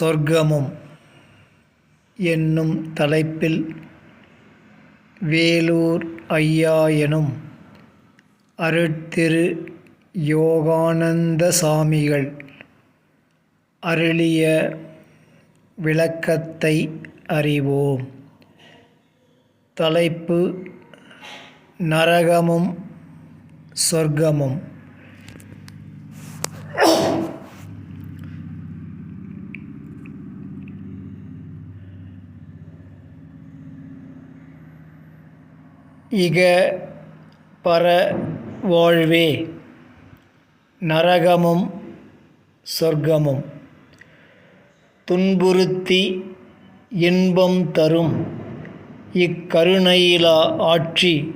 சொர்க்கமும் என்னும் தலைப்பில் வேலூர் ஐயா எனும் அருட்திரு யோகானந்த சாமிகள் அருளிய விளக்கத்தை அறிவோம். தலைப்பு நரகமும் சொர்க்கமும். இக பர வாழ்வே. நரகமும் சொர்க்கமும் துன்புறுத்தி இன்பம் தரும். இக்கருணையிலா ஆட்சி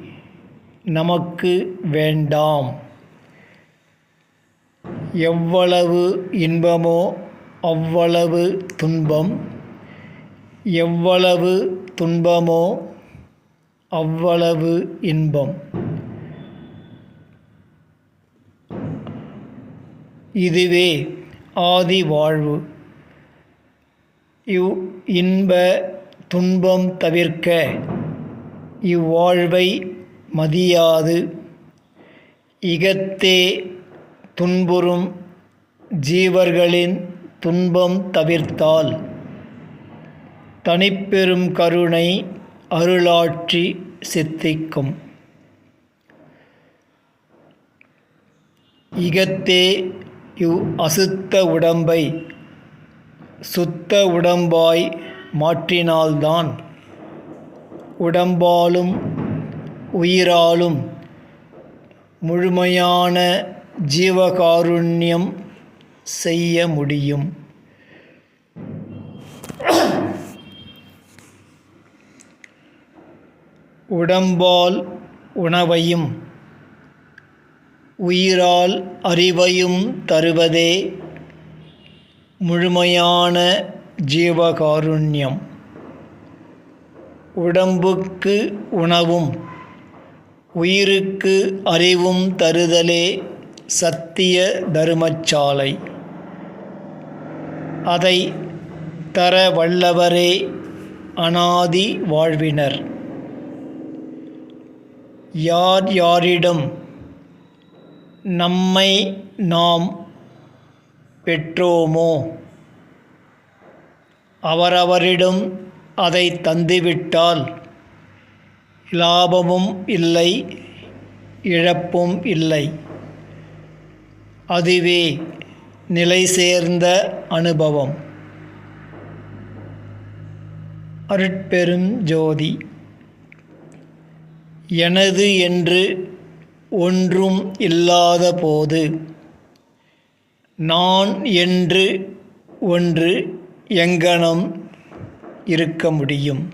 நமக்கு வேண்டாம். எவ்வளவு இன்பமோ அவ்வளவு துன்பம். எவ்வளவு துன்பமோ அவ்வளவு இன்பம். இதுவே ஆதி வாழ்வு. இவ் இன்ப துன்பம் தவிர்க்க இவ்வாழ்வை மதியாது. இகத்தே துன்புறும் ஜீவர்களின் துன்பம் தவிர்த்தால் தனிப்பெரும் கருணை அருளாட்சி சித்திக்கும். இகத்தே இவ் அசுத்த உடம்பை சுத்த உடம்பாய் மாற்றினால்தான் உடம்பாலும் உயிராலும் முழுமையான ஜீவகாருண்யம் செய்ய முடியும். உடம்பால் உணவையும் உயிரால் அறிவையும் தருவதே முழுமையான ஜீவகாருண்யம். உடம்புக்கு உணவும் உயிருக்கு அறிவும் தருதலே சத்திய தருமச்சாலை. அதை தர வல்லவரே அனாதி வாழ்வினர். யார் யாரிடம் நம்மை நாம் பெற்றோமோ? அவரவரிடம் அதை தந்துவிட்டால் லாபமும் இல்லை இழப்பும் இல்லை. அதுவே நிலை சேர்ந்த அனுபவம். அருட்பெரும் ஜோதி. எனது என்று ஒன்றும் இல்லாத போது நான் என்று ஒன்று எங்கனம் இருக்க முடியும்.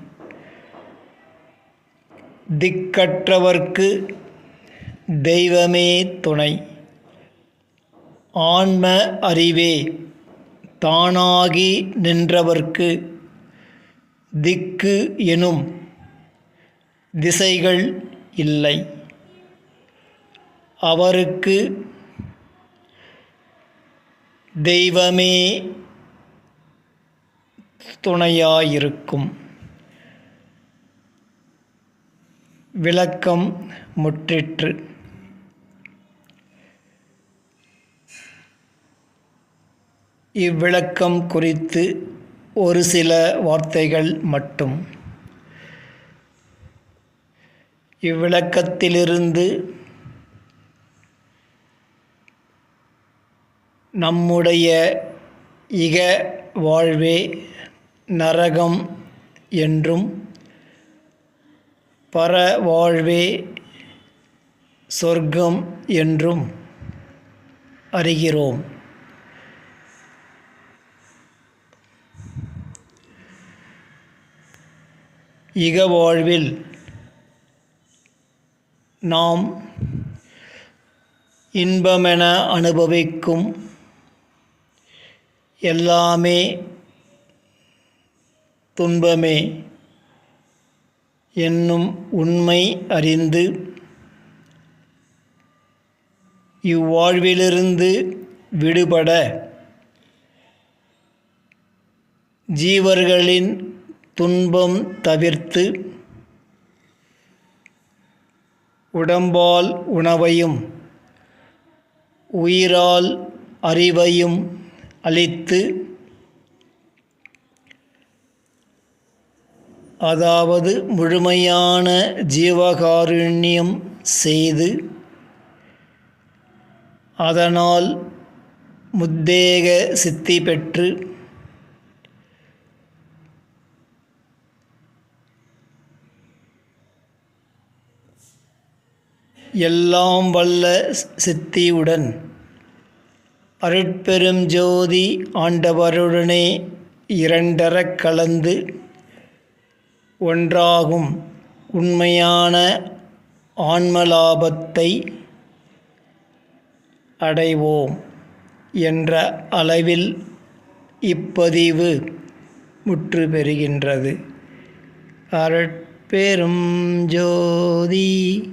திக்கற்றவர்க்கு தெய்வமே துணை. ஆன்ம அறிவே தானாகி நின்றவர்க்கு திக்கு எனும் திசைகள் இல்லை. அவருக்கு தெய்வமே துணையாயிருக்கும். விளக்கம் முற்றிற்று. இவ்விளக்கம் குறித்து ஒரு சில வார்த்தைகள் மட்டும். இவ்விளக்கத்திலிருந்து நம்முடைய இக வாழ்வே நரகம் என்றும் பர வாழ்வே சொர்க்கம் என்றும் அறிகிறோம். இக வாழ்வில் நாம் இன்பமென அனுபவிக்கும் எல்லாமே துன்பமே என்னும் உண்மை அறிந்து இவ்வாழ்விலிருந்து விடுபட ஜீவர்களின் துன்பம் தவிர்த்து உடம்பால் உணவையும் உயிரால் அறிவையும் அளித்து அதாவது முழுமையான ஜீவகாருண்யம் செய்து அதனால் முத்தேக சித்தி பெற்று எல்லாம் வல்ல சித்தியுடன். அருட்பெரும் ஜோதி ஆண்டவருடனே இரண்டரக் கலந்து ஒன்றாகும் உண்மையான ஆன்மலாபத்தை அடைவோம் என்ற அளவில் இப்பதிவு முற்று பெறுகின்றது அருட்பெரும் ஜோதி